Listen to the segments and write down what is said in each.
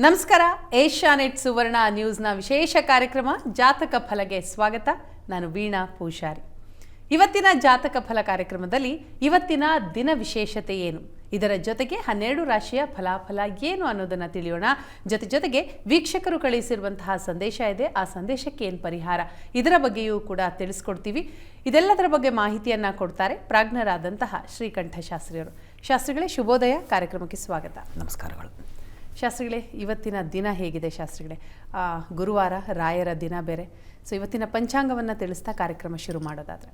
ನಮಸ್ಕಾರ, ಏಷ್ಯಾನೆಟ್ ಸುವರ್ಣ ನ್ಯೂಸ್ನ ವಿಶೇಷ ಕಾರ್ಯಕ್ರಮ ಜಾತಕ ಫಲಗೆ ಸ್ವಾಗತ. ನಾನು ವೀಣಾ ಪೂಜಾರಿ ಇವತ್ತಿನ ಜಾತಕ ಫಲ ಕಾರ್ಯಕ್ರಮದಲ್ಲಿ ಇವತ್ತಿನ ದಿನ ವಿಶೇಷತೆ ಏನು? ಇದರ ಜೊತೆಗೆ ಹನ್ನೆರಡು ರಾಶಿಯ ಫಲಾಫಲ ಏನು ಅನ್ನೋದನ್ನು ತಿಳಿಯೋಣ. ಜೊತೆ ಜೊತೆಗೆ ವೀಕ್ಷಕರು ಕಳುಹಿಸಿರುವಂತಹ ಸಂದೇಶ ಇದೆ. ಆ ಸಂದೇಶಕ್ಕೆ ಏನು ಪರಿಹಾರ? ಇದರ ಬಗ್ಗೆಯೂ ಕೂಡ ತಿಳಿಸ್ಕೊಡ್ತೀವಿ. ಇದೆಲ್ಲದರ ಬಗ್ಗೆ ಮಾಹಿತಿಯನ್ನು ಕೊಡ್ತಾರೆ ಪ್ರಾಜ್ಞರಾದಂತಹ ಶ್ರೀಕಂಠ ಶಾಸ್ತ್ರಿಯವರು ಶಾಸ್ತ್ರಿಗಳೇ, ಶುಭೋದಯ ಕಾರ್ಯಕ್ರಮಕ್ಕೆ ಸ್ವಾಗತ. ನಮಸ್ಕಾರಗಳು. ಶಾಸ್ತ್ರಿಗಳೇ, ಇವತ್ತಿನ ದಿನ ಹೇಗಿದೆ ಶಾಸ್ತ್ರಿಗಳೇ? ಗುರುವಾರ, ರಾಯರ ದಿನ ಬೇರೆ. ಸೊ ಇವತ್ತಿನ ಪಂಚಾಂಗವನ್ನು ತಿಳಿಸ್ತಾ ಕಾರ್ಯಕ್ರಮ ಶುರು ಮಾಡೋದಾದರೆ.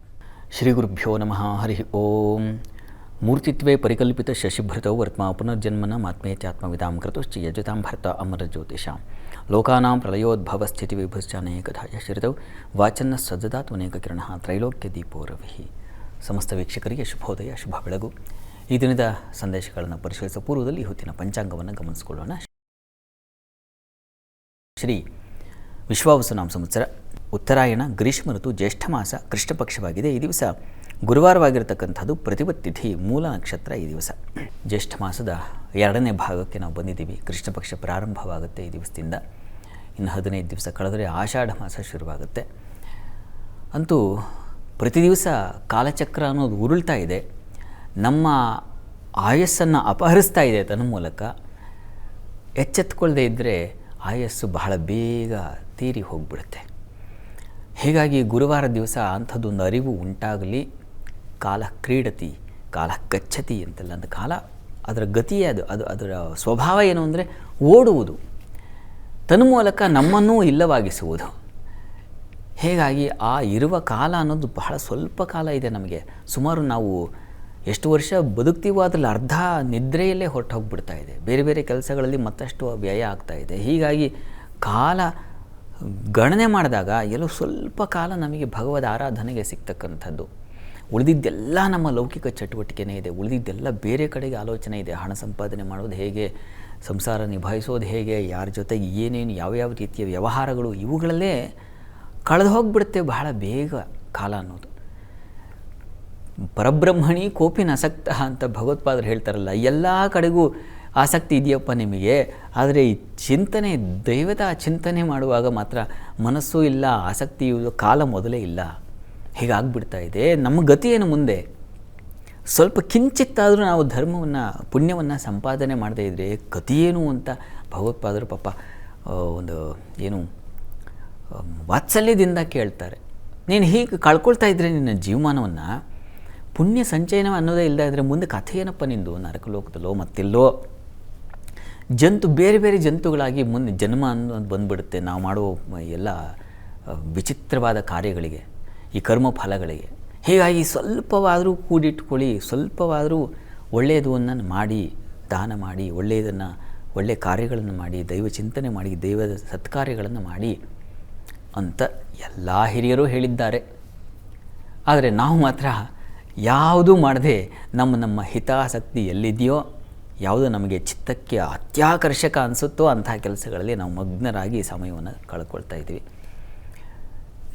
ಶ್ರೀ ಗುರುಭ್ಯೋ ನಮಃ, ಹರಿ ಓಂ. ಮೂರ್ತಿತ್ವೇ ಪರಿಕಲ್ಪಿತ ಶಶಿಭೃತೌ ವರ್ತ್ಮ ಪುನರ್ಜನ್ಮನ ಮಾತ್ಮೇತ್ಯಾತ್ಮವಿದಾಂ ಕೃತಶ್ಚ ಯಜತಾಂ ಭರ್ತ ಅಮರ ಜ್ಯೋತಿಷಾಂ. ಲೋಕಾನಾಂ ಪ್ರಳಯೋದ್ಭವ ಸ್ಥಿತಿ ವಿಭುಶ್ಚಾನೇಕಥಾ ಯಶ್ರಿತೌ ವಾಚನ್ನ ಸಜ್ಜದಾತ್ಮನೇಕ ಕಿರಣ ತ್ರೈಲೋಕ್ಯ ದೀಪೋ ರವಿ. ಸಮಸ್ತ ವೀಕ್ಷಕರಿಗೆ ಶುಭೋದಯ, ಶುಭ ಬೆಳಗು. ಈ ದಿನದ ಸಂದೇಶಗಳನ್ನು ಪರಿಶೀಲಿಸುವ ಪೂರ್ವದಲ್ಲಿ ಹೊತ್ತಿನ ಪಂಚಾಂಗವನ್ನು ಗಮನಿಸಿಕೊಳ್ಳೋಣ. ಶ್ರೀ ವಿಶ್ವಾವಸುನಾಮ ಸಂವತ್ಸರ, ಉತ್ತರಾಯಣ, ಗ್ರೀಷ್ಮ ಋತು, ಜ್ಯೇಷ್ಠ ಮಾಸ, ಕೃಷ್ಣ ಪಕ್ಷವಾಗಿದೆ. ಈ ದಿವಸ ಗುರುವಾರವಾಗಿರತಕ್ಕಂಥದ್ದು ಪ್ರತಿಪತ್ತಿಥಿ ಮೂಲ ನಕ್ಷತ್ರ ಈ ದಿವಸ. ಜ್ಯೇಷ್ಠ ಮಾಸದ ಎರಡನೇ ಭಾಗಕ್ಕೆ ನಾವು ಬಂದಿದ್ದೀವಿ. ಕೃಷ್ಣ ಪಕ್ಷ ಪ್ರಾರಂಭವಾಗುತ್ತೆ ಈ ದಿವಸದಿಂದ. ಇನ್ನು ಹದಿನೈದು ದಿವಸ ಕಳೆದರೆ ಆಷಾಢ ಮಾಸ ಶುರುವಾಗುತ್ತೆ. ಅಂತೂ ಪ್ರತಿ ದಿವಸ ಕಾಲಚಕ್ರ ಅನ್ನೋದು ಉರುಳ್ತಾ ಇದೆ. ನಮ್ಮ ಆಯಸ್ಸನ್ನು ಅಪಹರಿಸ್ತಾ ಇದೆ ತನ್ನ ಮೂಲಕ. ಎಚ್ಚೆತ್ಕೊಳ್ಳದೆ ಇದ್ದರೆ ಆಯಸ್ಸು ಬಹಳ ಬೇಗ ತೀರಿ ಹೋಗಿಬಿಡುತ್ತೆ. ಹೀಗಾಗಿ ಗುರುವಾರ ದಿವಸ ಅಂಥದ್ದೊಂದು ಅರಿವು ಉಂಟಾಗಲಿ. ಕಾಲ ಕ್ರೀಡತಿ, ಕಾಲ ಕಚ್ಚತಿ ಅಂತೆಲ್ಲ ಅಂದ ಕಾಲ, ಅದರ ಗತಿಯೇ ಅದು ಅದು ಅದರ ಸ್ವಭಾವ ಏನು ಅಂದರೆ ಓಡುವುದು. ತನ್ಮೂಲಕ ನಮ್ಮನ್ನೂ ಇಲ್ಲವಾಗಿಸುವುದು. ಹೀಗಾಗಿ ಆ ಇರುವ ಕಾಲ ಅನ್ನೋದು ಬಹಳ ಸ್ವಲ್ಪ ಕಾಲ ಇದೆ ನಮಗೆ. ಸುಮಾರು ನಾವು ಎಷ್ಟು ವರ್ಷ ಬದುಕ್ತೀವೋ ಅದರಲ್ಲಿ ಅರ್ಧ ನಿದ್ರೆಯಲ್ಲೇ ಹೊರಟು ಹೋಗ್ಬಿಡ್ತಾ ಇದೆ. ಬೇರೆ ಬೇರೆ ಕೆಲಸಗಳಲ್ಲಿ ಮತ್ತಷ್ಟು ವ್ಯಯ ಆಗ್ತಾ ಇದೆ. ಹೀಗಾಗಿ ಕಾಲ ಗಣನೆ ಮಾಡಿದಾಗ ಎಲ್ಲೋ ಸ್ವಲ್ಪ ಕಾಲ ನಮಗೆ ಭಗವದ್ ಆರಾಧನೆಗೆ ಸಿಗ್ತಕ್ಕಂಥದ್ದು ಉಳಿದಿದ್ದೆಲ್ಲ ನಮ್ಮ ಲೌಕಿಕ ಚಟುವಟಿಕೆನೇ ಇದೆ. ಉಳಿದಿದ್ದೆಲ್ಲ ಬೇರೆ ಕಡೆಗೆ ಆಲೋಚನೆ ಇದೆ. ಹಣ ಸಂಪಾದನೆ ಮಾಡೋದು ಹೇಗೆ? ಸಂಸಾರ ನಿಭಾಯಿಸೋದು ಹೇಗೆ? ಯಾರ ಜೊತೆ ಏನೇನು? ಯಾವ್ಯಾವ ರೀತಿಯ ವ್ಯವಹಾರಗಳು? ಇವುಗಳಲ್ಲೇ ಕಳೆದು ಹೋಗಿಬಿಡುತ್ತೆ ಬಹಳ ಬೇಗ ಕಾಲ ಅನ್ನೋದು. ಪರಬ್ರಹ್ಮಣಿ ಕೋಪಿನ ಆಸಕ್ತ ಅಂತ ಭಗವತ್ಪಾದರು ಹೇಳ್ತಾರಲ್ಲ, ಎಲ್ಲ ಕಡೆಗೂ ಆಸಕ್ತಿ ಇದೆಯಪ್ಪ ನಿಮಗೆ? ಆದರೆ ಈ ಚಿಂತನೆ, ದೈವದ ಚಿಂತನೆ ಮಾಡುವಾಗ ಮಾತ್ರ ಮನಸ್ಸು ಇಲ್ಲ ಆಸಕ್ತಿಯು ಕಾಲ ಮೊದಲೇ ಇಲ್ಲ. ಹೀಗಾಗ್ಬಿಡ್ತಾ ಇದೆ. ನಮ್ಮ ಗತಿ ಏನು ಮುಂದೆ. ಸ್ವಲ್ಪ ಕಿಂಚಿತ್ತಾದರೂ ನಾವು ಧರ್ಮವನ್ನು, ಪುಣ್ಯವನ್ನು ಸಂಪಾದನೆ ಮಾಡದೇ ಇದ್ದರೆ ಗತಿಯೇನು ಅಂತ ಭಗವತ್ಪಾದರು ಪಾಪ ಒಂದು ಏನು ವಾತ್ಸಲ್ಯದಿಂದ ಕೇಳ್ತಾರೆ. ನೀನು ಹೀಗೆ ಕಳ್ಕೊಳ್ತಾ ಇದ್ದರೆ ನಿನ್ನ ಜೀವಮಾನವನ್ನು ಪುಣ್ಯ ಸಂಚಯನ ಅನ್ನೋದೇ ಇಲ್ಲದೆ ಇದ್ರೆ ಮುಂದೆ ಕಥೆ ಏನಪ್ಪ ನಿಂದು? ನರಕಲೋಕದಲ್ಲೋ ಮತ್ತೆಲ್ಲೋ? ಜಂತು, ಬೇರೆ ಬೇರೆ ಜಂತುಗಳಾಗಿ ಮುಂದೆ ಜನ್ಮ ಅನ್ನೋದು ಬಂದ್ಬಿಡುತ್ತೆ. ನಾವು ಮಾಡೋ ಎಲ್ಲ ವಿಚಿತ್ರವಾದ ಕಾರ್ಯಗಳಿಗೆ, ಈ ಕರ್ಮ ಫಲಗಳಿಗೆ ಹೀಗಾಗಿ ಸ್ವಲ್ಪವಾದರೂ ಕೂಡಿಟ್ಕೊಳ್ಳಿ, ಸ್ವಲ್ಪವಾದರೂ ಒಳ್ಳೆಯದು ಒಂದನ್ನು ಮಾಡಿ, ದಾನ ಮಾಡಿ, ಒಳ್ಳೆಯದನ್ನು ಒಳ್ಳೆಯ ಕಾರ್ಯಗಳನ್ನು ಮಾಡಿ, ದೈವ ಚಿಂತನೆ ಮಾಡಿ ದೈವದ ಸತ್ಕಾರ್ಯಗಳನ್ನು ಮಾಡಿ ಅಂತ ಎಲ್ಲ ಹಿರಿಯರು ಹೇಳಿದ್ದಾರೆ. ಆದರೆ ನಾವು ಮಾತ್ರ ಯಾವುದೂ ಮಾಡದೆ ನಮ್ಮ ನಮ್ಮ ಹಿತಾಸಕ್ತಿ ಎಲ್ಲಿದೆಯೋ, ಯಾವುದು ನಮಗೆ ಚಿತ್ತಕ್ಕೆ ಅತ್ಯಾಕರ್ಷಕ ಅನಿಸುತ್ತೋ ಅಂತಹ ಕೆಲಸಗಳಲ್ಲಿ ನಾವು ಮಗ್ನರಾಗಿ ಸಮಯವನ್ನು ಕಳ್ಕೊಳ್ತಾ ಇದ್ದೀವಿ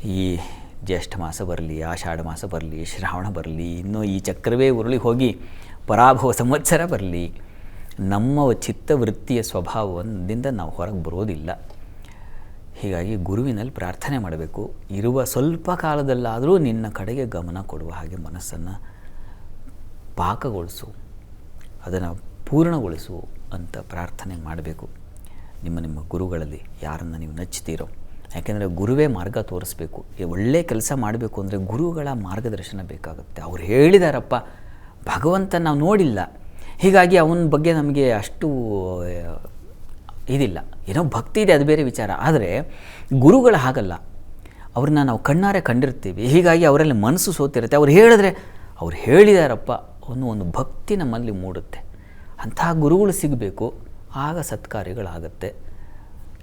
ಈ ಜ್ಯೇಷ್ಠ ಮಾಸ ಬರಲಿ, ಆಷಾಢ ಮಾಸ ಬರಲಿ, ಶ್ರಾವಣ ಬರಲಿ, ಇನ್ನೂ ಈ ಚಕ್ರವೇ ಉರುಳಿ ಹೋಗಿ ಪರಾಭವ ಸಂವತ್ಸರ ಬರಲಿ, ನಮ್ಮ ಚಿತ್ತವೃತ್ತಿಯ ಸ್ವಭಾವದಿಂದ ನಾವು ಹೊರಗೆ ಬರೋದಿಲ್ಲ. ಹೀಗಾಗಿ ಗುರುವಿನಲ್ಲಿ ಪ್ರಾರ್ಥನೆ ಮಾಡಬೇಕು. ಇರುವ ಸ್ವಲ್ಪ ಕಾಲದಲ್ಲಾದರೂ ನಿನ್ನ ಕಡೆಗೆ ಗಮನ ಕೊಡುವ ಹಾಗೆ ಮನಸ್ಸನ್ನು ಪಾಕಗೊಳಿಸು. ಅದನ್ನು ಪೂರ್ಣಗೊಳಿಸು ಅಂತ ಪ್ರಾರ್ಥನೆ ಮಾಡಬೇಕು. ನಿಮ್ಮ ನಿಮ್ಮ ಗುರುಗಳಲ್ಲಿ ಯಾರನ್ನು ನೀವು ನಚ್ಚುತ್ತೀರೋ ಯಾಕೆಂದರೆ ಗುರುವೇ ಮಾರ್ಗ ತೋರಿಸ್ಬೇಕು. ಒಳ್ಳೆ ಕೆಲಸ ಮಾಡಬೇಕು ಅಂದರೆ ಗುರುಗಳ ಮಾರ್ಗದರ್ಶನ ಬೇಕಾಗುತ್ತೆ. ಅವ್ರು ಹೇಳಿದಾರಪ್ಪ ಭಗವಂತ ನಾವು ನೋಡಿಲ್ಲ. ಹೀಗಾಗಿ ಅವನ ಬಗ್ಗೆ ನಮಗೆ ಅಷ್ಟು ಇದಿಲ್ಲ. ಏನೋ ಭಕ್ತಿ ಇದೆ, ಅದು ಬೇರೆ ವಿಚಾರ. ಆದರೆ ಗುರುಗಳು ಹಾಗಲ್ಲ. ಅವ್ರನ್ನ ನಾವು ಕಣ್ಣಾರೆ ಕಂಡಿರ್ತೀವಿ. ಹೀಗಾಗಿ ಅವರಲ್ಲಿ ಮನಸ್ಸು ಸೋತಿರುತ್ತೆ. ಅವ್ರು ಹೇಳಿದ್ರೆ, ಅವ್ರು ಹೇಳಿದಾರಪ್ಪ ಅನ್ನೋ ಒಂದು ಭಕ್ತಿ ನಮ್ಮಲ್ಲಿ ಮೂಡುತ್ತೆ. ಅಂತಹ ಗುರುಗಳು ಸಿಗಬೇಕು. ಆಗ ಸತ್ಕಾರ್ಯಗಳಾಗತ್ತೆ.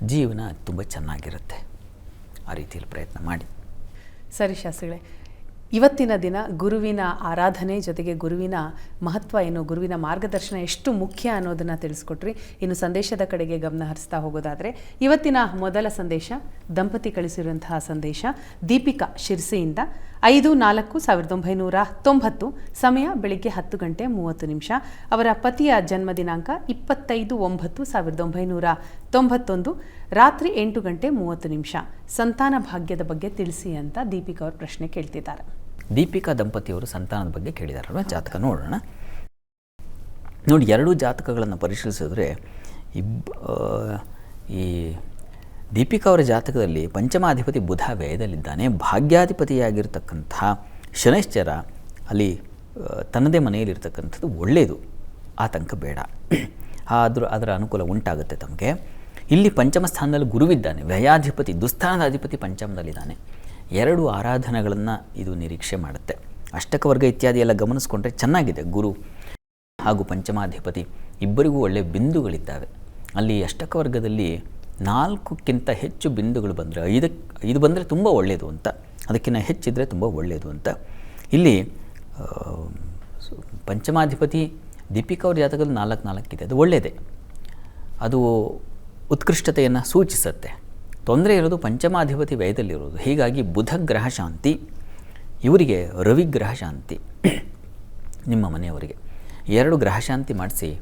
ಜೀವನ ತುಂಬ ಚೆನ್ನಾಗಿರುತ್ತೆ. ಆ ರೀತಿಯಲ್ಲಿ ಪ್ರಯತ್ನ ಮಾಡಿ. ಸರಿ ಶಾಸ್ತ್ರಿಗಳೇ ಇವತ್ತಿನ ದಿನ ಗುರುವಿನ ಆರಾಧನೆ ಜೊತೆಗೆ ಗುರುವಿನ ಮಹತ್ವ ಏನು ಗುರುವಿನ ಮಾರ್ಗದರ್ಶನ ಎಷ್ಟು ಮುಖ್ಯ ಅನ್ನೋದನ್ನು ತಿಳಿಸ್ಕೊಟ್ರಿ. ಇನ್ನು ಸಂದೇಶದ ಕಡೆಗೆ ಗಮನ ಹರಿಸ್ತಾ ಹೋಗೋದಾದರೆ, ಇವತ್ತಿನ ಮೊದಲ ಸಂದೇಶ, ದಂಪತಿ ಕಳಿಸಿರುವಂತಹ ಸಂದೇಶ, ದೀಪಿಕಾ ಶಿರ್ಸಿಯಿಂದ ಐದು ನಾಲ್ಕು ಸಾವಿರದ ಒಂಬೈನೂರ ತೊಂಬತ್ತು, ಸಮಯ ಬೆಳಿಗ್ಗೆ ಹತ್ತು ಗಂಟೆ ಮೂವತ್ತು ನಿಮಿಷ. ಅವರ ಪತಿಯ ಜನ್ಮ ದಿನಾಂಕ ಇಪ್ಪತ್ತೈದು ಒಂಬತ್ತು ಸಾವಿರದ ಒಂಬೈನೂರ ತೊಂಬತ್ತೊಂದು, ರಾತ್ರಿ ಎಂಟು ಗಂಟೆ ಮೂವತ್ತು ನಿಮಿಷ. ಸಂತಾನ ಭಾಗ್ಯದ ಬಗ್ಗೆ ತಿಳಿಸಿ ಅಂತ ದೀಪಿಕಾ ಅವರು ಪ್ರಶ್ನೆ ಕೇಳ್ತಿದ್ದಾರೆ. ದೀಪಿಕಾ ದಂಪತಿಯವರು ಸಂತಾನದ ಬಗ್ಗೆ ಕೇಳಿದಾರಲ್ವ ಜಾತಕ ನೋಡೋಣ. ನೋಡಿ, ಎರಡೂ ಜಾತಕಗಳನ್ನು ಪರಿಶೀಲಿಸಿದ್ರೆ ಇಬ್ ಈ ದೀಪಿಕಾ ಅವರ ಜಾತಕದಲ್ಲಿ ಪಂಚಮಾಧಿಪತಿ ಬುಧ ವ್ಯಯದಲ್ಲಿದ್ದಾನೆ. ಭಾಗ್ಯಾಧಿಪತಿಯಾಗಿರ್ತಕ್ಕಂಥ ಶನೈಶ್ಚರ ಅಲ್ಲಿ ತನ್ನದೇ ಮನೆಯಲ್ಲಿರ್ತಕ್ಕಂಥದ್ದು ಒಳ್ಳೆಯದು. ಆತಂಕ ಬೇಡ. ಆದರೂ ಅದರ ಅನುಕೂಲ ಉಂಟಾಗುತ್ತೆ ತಮಗೆ. ಇಲ್ಲಿ ಪಂಚಮ ಸ್ಥಾನದಲ್ಲಿ ಗುರುವಿದ್ದಾನೆ. ವ್ಯಯಾಧಿಪತಿ, ದುಸ್ಥಾನದ ಅಧಿಪತಿ ಪಂಚಮದಲ್ಲಿದ್ದಾನೆ. ಎರಡು ಆರಾಧನೆಗಳನ್ನು ಇದು ನಿರೀಕ್ಷೆ ಮಾಡುತ್ತೆ. ಅಷ್ಟಕವರ್ಗ ಇತ್ಯಾದಿ ಎಲ್ಲ ಗಮನಿಸ್ಕೊಂಡ್ರೆ ಚೆನ್ನಾಗಿದೆ, ಗುರು ಹಾಗೂ ಪಂಚಮಾಧಿಪತಿ ಇಬ್ಬರಿಗೂ ಒಳ್ಳೆಯ ಬಿಂದುಗಳಿದ್ದಾವೆ. ಅಲ್ಲಿ ಅಷ್ಟಕವರ್ಗದಲ್ಲಿ ನಾಲ್ಕಕ್ಕಿಂತ ಹೆಚ್ಚು ಬಿಂದುಗಳು ಬಂದರೆ ಐದಕ್ಕೆ ಐದು ಬಂದರೆ ತುಂಬ ಒಳ್ಳೆಯದು ಅಂತ ಅದಕ್ಕಿಂತ ಹೆಚ್ಚಿದ್ರೆ ತುಂಬ ಒಳ್ಳೆಯದು ಅಂತ. ಇಲ್ಲಿ ಪಂಚಮಾಧಿಪತಿ ದೀಪಿಕಾ ಅವ್ರ ಜಾತಕದಲ್ಲಿ ನಾಲ್ಕು ನಾಲ್ಕಿದೆ, ಅದು ಒಳ್ಳೆಯದೇ ಅದು ಉತ್ಕೃಷ್ಟತೆಯನ್ನು ಸೂಚಿಸುತ್ತೆ. ತೊಂದರೆ ಇರೋದು ಪಂಚಮಾಧಿಪತಿ ವ್ಯಯದಲ್ಲಿರೋದು. ಹೀಗಾಗಿ ಬುಧ ಗ್ರಹ ಶಾಂತಿ, ಇವರಿಗೆ ರವಿ ಗ್ರಹ ಶಾಂತಿ, ನಿಮ್ಮ ಮನೆಯವರಿಗೆ. ಎರಡು ಗ್ರಹ ಶಾಂತಿ ಮಾಡಿಸಿ.